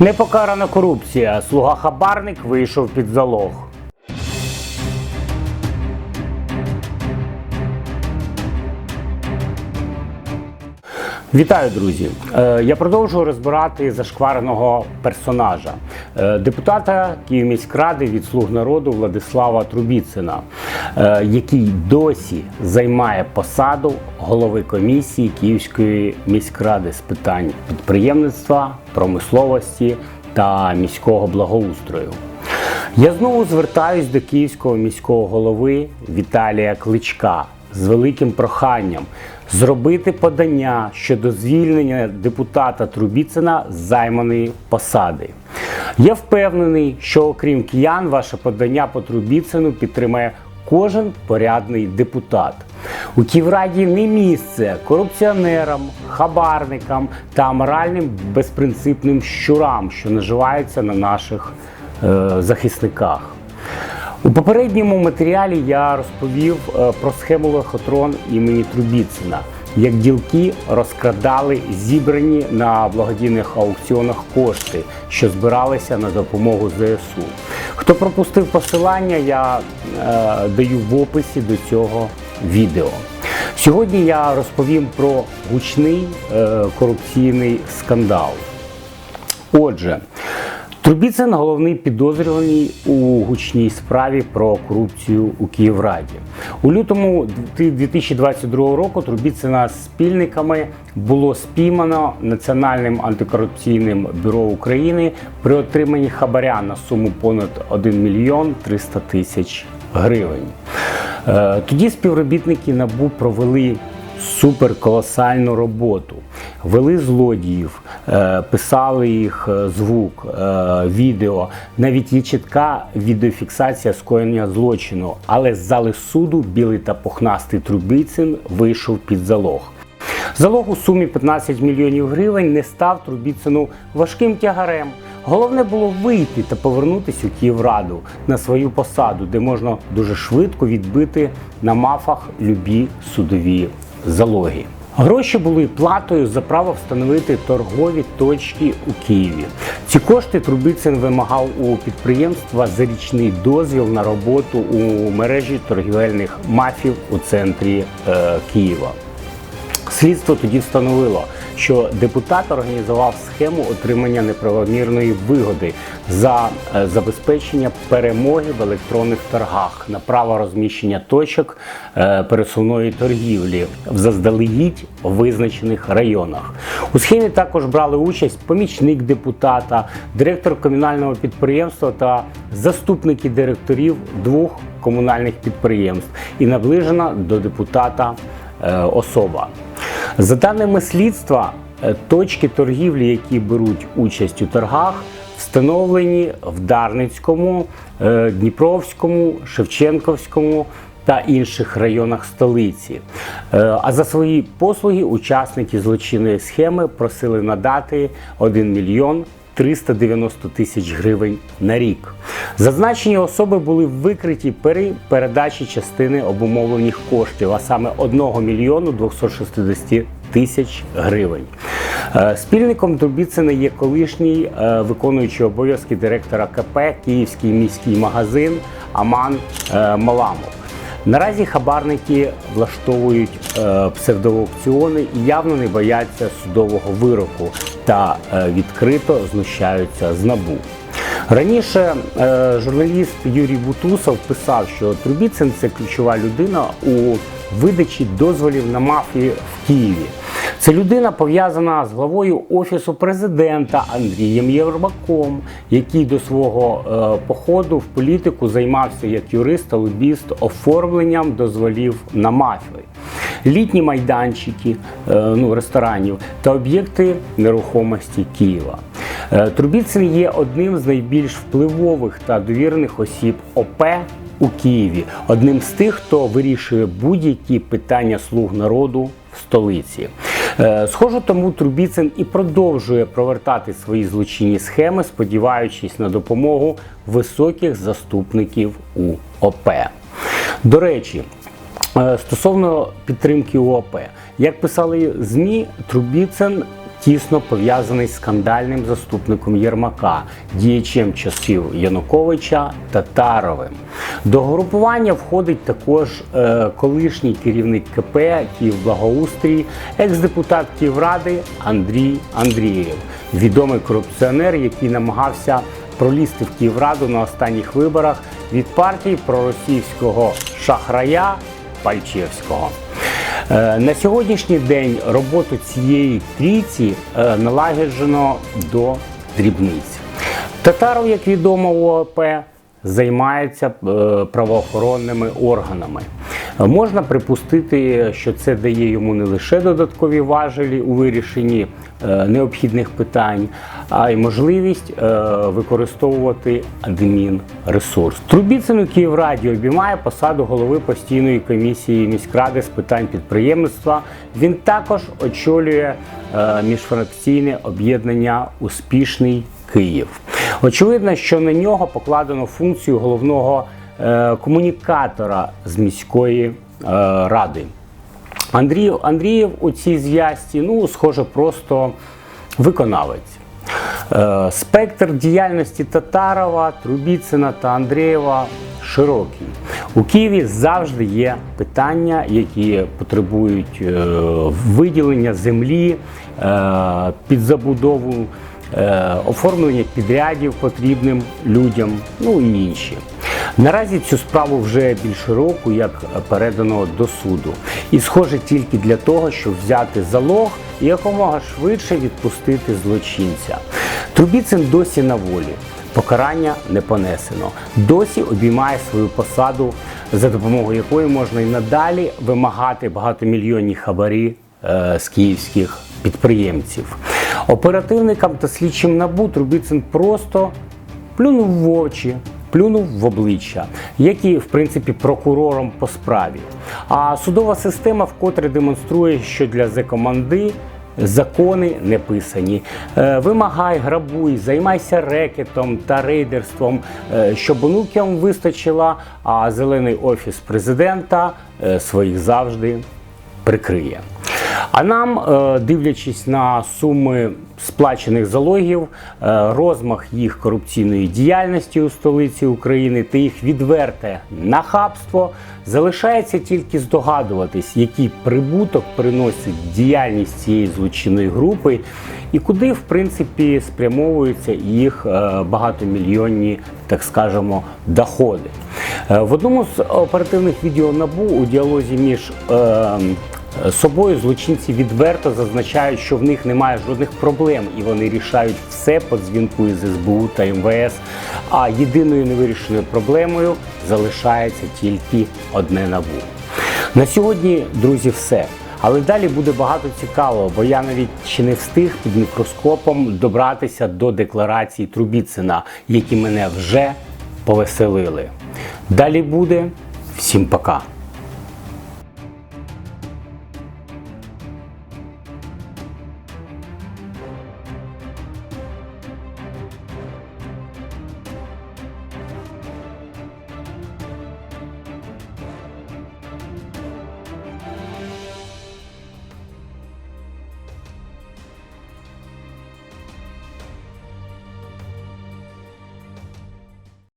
Непокарана корупція. Слуга хабарник вийшов під залог. Вітаю, друзі! Е, Я продовжую розбирати зашквареного персонажа, депутата Київміськради від слуг народу Владислава Трубіцина, е, який досі займає посаду голови комісії Київської міськради з питань підприємництва, промисловості та міського благоустрою. Я знову звертаюсь до київського міського голови Віталія Кличка з великим проханням зробити подання щодо звільнення депутата Трубіцина з займаної посади. Я впевнений, що окрім киян, ваше подання по Трубіцину підтримає кожен порядний депутат. У Київраді не місце корупціонерам, хабарникам та моральним безпринципним щурам, що наживаються на наших е, захисниках. У попередньому матеріалі я розповів е, про схему лохотрон імені Трубіцина, як ділки розкрадали зібрані на благодійних аукціонах кошти, що збиралися на допомогу ЗСУ. Хто пропустив посилання, я е, даю в описі до цього відео. Сьогодні я розповім про гучний е, корупційний скандал. Отже, Трубіцин головний підозрюваний у гучній справі про корупцію у Київраді. У лютому 2022 року Трубіцина з спільниками було спіймано Національним антикорупційним бюро України при отриманні хабаря на суму понад 1 мільйон 300 тисяч гривень. Е, Тоді співробітники НАБУ провели суперколосальну роботу. Вели злодіїв, писали їх е, звук, е, відео. Навіть є чітка відеофіксація скоєння злочину. Але з зали суду білий та пухнастий Трубіцин вийшов під залог. Залог у сумі 15 мільйонів гривень не став Трубіцину важким тягарем. Головне було вийти та повернутися у Київраду на свою посаду, де можна дуже швидко відбити на мафах любі судові залоги. Гроші були платою за право встановити торгові точки у Києві. Ці кошти Трубіцин вимагав у підприємства за річний дозвіл на роботу у мережі торгівельних мафів у центрі е, Києва. Слідство тоді встановило, що депутат організував схему отримання неправомірної вигоди за е, забезпечення перемоги в електронних торгах на право розміщення точок е, пересувної торгівлі в заздалегідь визначених районах. У схемі також брали участь помічник депутата, директор комунального підприємства та заступники директорів двох комунальних підприємств і наближена до депутата особа. За даними слідства, е, точки торгівлі, які беруть участь у торгах, встановлені в Дарницькому, е, Дніпровському, Шевченківському та інших районах столиці. Е, А за свої послуги учасники злочинної схеми просили надати 1 мільйон 390 тисяч гривень на рік. Зазначені особи були викриті при передачі частини обумовлених коштів, а саме 1 мільйону 260 тисяч гривень. Е, Спільником Трубіцина є колишній е, виконуючий обов'язки директора КП Київський міський магазин Аман е, Маламов. Наразі хабарники влаштовують е, псевдоаукціони і явно не бояться судового вироку та е, відкрито знущаються з набу. Раніше е, журналіст Юрій Бутусов писав, що Трубіцин це ключова людина у видачі дозволів на мафії в Києві. Це людина пов'язана з главою офісу президента Андрієм Єрмаком, який до свого е, походу в політику займався як юрист та лобіст оформленням дозволів на мафії. Літні майданчики е, ну, ресторанів та об'єкти нерухомості Києва. Е, Трубіцин є одним з найбільш впливових та довірених осіб ОП у Києві, одним з тих, хто вирішує будь-які питання слуг народу в столиці. Е, Схоже, тому Трубіцин і продовжує провертати свої злочинні схеми, сподіваючись на допомогу високих заступників у ОП. До речі, е, стосовно підтримки УАП, як писали ЗМІ, Трубіцин тісно пов'язаний з скандальним заступником Єрмака, діячем часів Януковича Татаровим. До групування входить також е, колишній керівник КП Київблагоустрій, екс-депутат Київради Андрій Андрієв, відомий корупціонер, який намагався пролізти в Київраду на останніх виборах від партії проросійського шахрая Пальчевського. Е, На сьогоднішній день роботу цієї трійці е, налагоджено до дрібниць. Татаров, як відомо, ООП займається е, правоохоронними органами. Можна припустити, що це дає йому не лише додаткові важелі у вирішенні е, необхідних питань, а й можливість е, використовувати адмінресурс. Трубіцину Київраді обіймає посаду голови постійної комісії міськради з питань підприємництва. Він також очолює е, міжфракційне об'єднання Успішний Київ. Очевидно, що на нього покладено функцію головного комунікатора з міської е, ради. Андріїв, Андрієв у цій зв'язці, ну, схоже, просто виконавець. Е, Спектр діяльності Татарова, Трубіцина та Андрієва широкий. У Києві завжди є питання, які потребують е, виділення землі е, під забудову, е, оформлення підрядів потрібним людям, ну і інші. Наразі цю справу вже більше року як передано до суду, і схоже тільки для того, щоб взяти залог і якомога швидше відпустити злочинця. Трубіцин досі на волі. Покарання не понесено. Досі обіймає свою посаду, за допомогою якої можна і надалі вимагати багатомільйонні хабарі е, з київських підприємців. Оперативникам та слідчим набу Трубіцин просто плюнув в очі, плюнув в обличчя, як і в принципі прокурором по справі. А судова система вкотре демонструє, що для зекоманди закони не писані. Е, Вимагай, грабуй, займайся рекетом та рейдерством, е, щоб онукам вистачило, а зелений офіс президента е, своїх завжди прикриє. А нам, е, дивлячись на суми сплачених залогів, е, розмах їх корупційної діяльності у столиці України та їх відверте нахабство, залишається тільки здогадуватись, який прибуток приносить діяльність цієї злочинної групи і куди, в принципі, спрямовуються їх е, багатомільйонні, так скажемо, доходи. В одному з оперативних відео НАБУ у діалозі між е, собою злочинці відверто зазначають, що в них немає жодних проблем, і вони рішають все по дзвінку із СБУ та МВС. А єдиною невирішеною проблемою залишається тільки одне набу. На сьогодні, друзі, все. Але далі буде багато цікавого, бо я навіть ще не встиг під мікроскопом добратися до декларації Трубіцина, які мене вже повеселили. Далі буде. Всім пока.